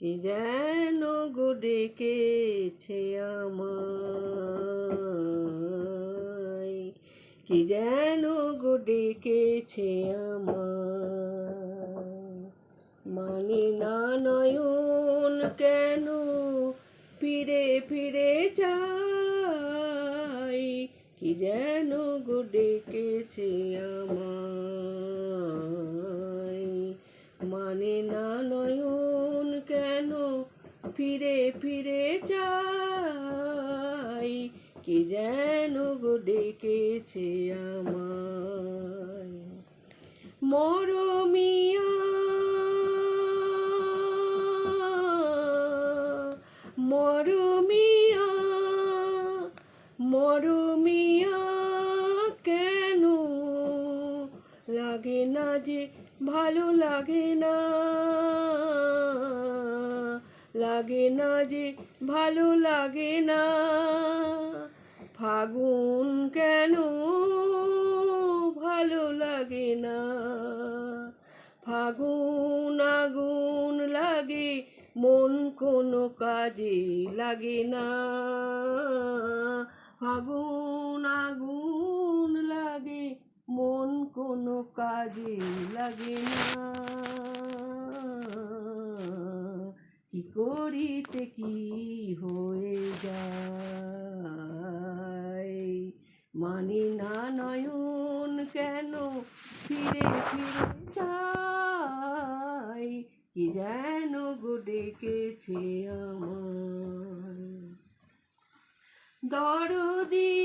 কি যেন গো ডেকেছে আমায়? কি যেন গো ডেকেছে আমায়? মানে না নয়ন কেন ফিরে ফিরে চাই কি যেন গো ডেকেছে আমায়? ফিরে ফিরে চাই। কি যেন গো ডেকেছে আমায়। মরমিয়া মরমিয়া মরমিয়া, কেন লাগে না যে ভালো লাগে না? লাগে না যে ভালো লাগে না। ফাগুন কেন ভালো লাগে না? ফাগুন আগুন লাগে, মন কোনো কাজে লাগে না। ফাগুন আগুন লাগে, মন কোনো কাজে লাগে না। কি করিতে কি হয়ে যায়? মানি না নয়ন কেন ফিরে ফিরে চাই কি যেন গো ডেকেছে আমার দরদিয়া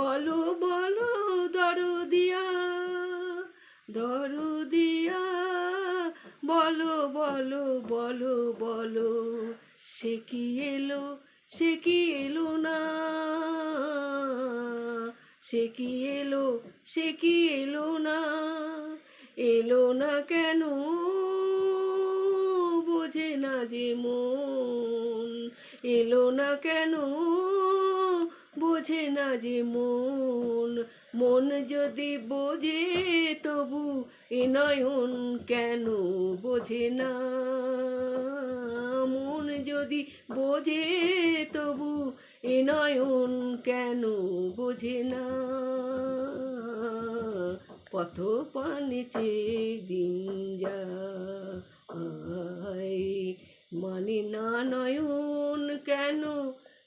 বলো বলো, দরদিয়া দরদিয়া। বলো বলো বলো বলো, সে কি এলো, সে কি এলো না? সে কি এলো, সে কি এলো না? এলো না কেন? বোঝে না যে মন। এলো না কেন? বোঝে না যে মন মন যদি বোঝে তবু এ নয়ন কেন বোঝে না? মন যদি বোঝে তবু এ নয়ন কেন বোঝে না? পথ পানেছে দিন যায় মানে না নয়ন কেন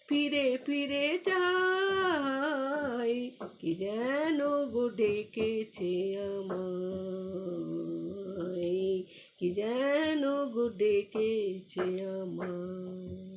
ফিরে ফিরে চাই। কি যেন গো ডেকেছে আমায়। কি যেন গো ডেকেছে আমায়।